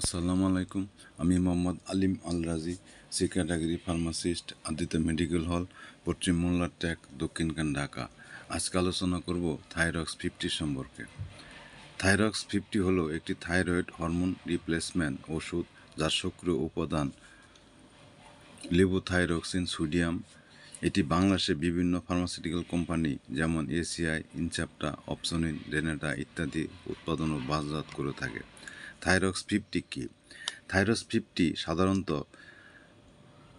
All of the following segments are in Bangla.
আসসালামু আলাইকুম। আমি Mohammad Alim Al Razi C category pharmacist Aditya medical hall পশ্চিম মোল্লার ট্যাক দক্ষিণখান ঢাকা। আজকে আলোচনা করব থাইরক্স ফিফটি সম্পর্কে। থাইরক্স ফিফটি হলো একটি থাইরয়েড হরমোন রিপ্লেসমেন্ট ওষুধ যার সক্রিয় উপাদান লিবোথাইরক্সিন সোডিয়াম এটি বাংলাদেশে বিভিন্ন ফার্মাসিউটিক্যাল কোম্পানি যেমন এসিআই ইনচাপ্টা অপসনিন রেনেটা ইত্যাদি উৎপাদন ও বাজারজাত করে থাকে। থাইরক্স ফিফটি কি? থাইরক্স ফিফটি সাধারণত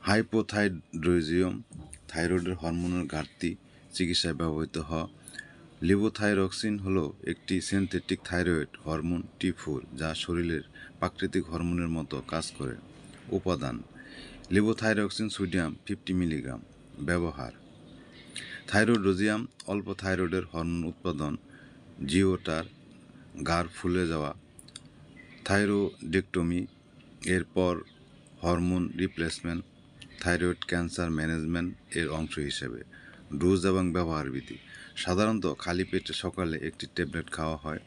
হাইপোথাইড্রোজিয়াম থাইরয়েডের হরমোনের ঘাটতি চিকিৎসায় ব্যবহৃত হয়। লিবোথাইরক্সিন হল একটি synthetic thyroid hormone T four যা শরীরের প্রাকৃতিক হরমোনের মতো কাজ করে। উপাদান, লিবোথাইরক্সিন সোডিয়াম ফিফটি মিলিগ্রাম, ব্যবহার। থাইরোডোজিয়াম অল্প থাইরয়েডের হরমোন উৎপাদন, জিওটার, গার ফুলে যাওয়া থাইরোডেক্টমি এরপর hormone replacement thyroid cancer management এর অংশ হিসেবে ডোজ এবং ব্যবহার বিধি সাধারণত খালি পেটে সকালে একটি ট্যাবলেট খাওয়া হয়।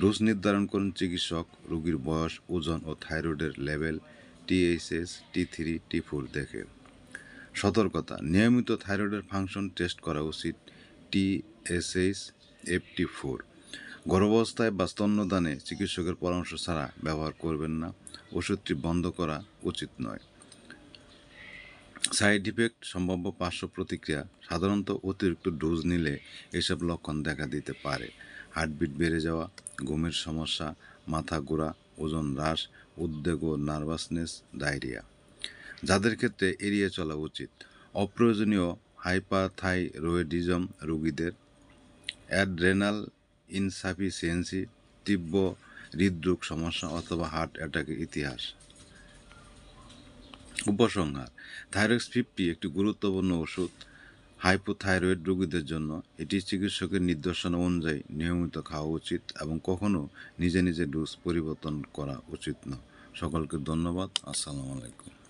ডোজ নির্ধারণ করেন চিকিৎসক রোগীর বয়স, ওজন ও থাইরয়েডের level THS T three T four দেখে। সতর্কতা, নিয়মিত থাইরয়েডের ফাংশন টেস্ট করা উচিত টিএসএইচ এফটি ফোর গর্ভাবস্থায় বা স্তন্যদানে চিকিৎসকের পরামর্শ ছাড়া ব্যবহার করবেন না। ওষুধটি বন্ধ করা উচিত নয়। সাইড ইফেক্ট সম্ভাব্য পার্শ্ব প্রতিক্রিয়া সাধারণত অতিরিক্ত ডোজ নিলে এসব লক্ষণ দেখা দিতে পারে। হার্টবিট বেড়ে যাওয়া, ঘুমের সমস্যা, মাথা ঘোরা, ওজন হ্রাস, উদ্বেগ ও নার্ভাসনেস, ডায়রিয়া। যাদের ক্ষেত্রে এড়িয়ে চলা উচিত। অপ্রয়োজনীয় হাইপাথাইরয়েডিজম রোগীদের অ্যাড্রেনাল ইনসাফিসিয়েন্সি তীব্র হৃদরোগ সমস্যা অথবা হার্ট অ্যাটাকের ইতিহাস। উপসংহার থাইরক্স ফিফটি একটি গুরুত্বপূর্ণ ওষুধ? হাইপোথাইরয়েড রোগীদের জন্য এটি চিকিৎসকের নির্দেশনা অনুযায়ী নিয়মিত খাওয়া উচিত এবং কখনও নিজে নিজে ডোজ পরিবর্তন করা উচিত নয়। সকলকে ধন্যবাদ। আসসালামু আলাইকুম।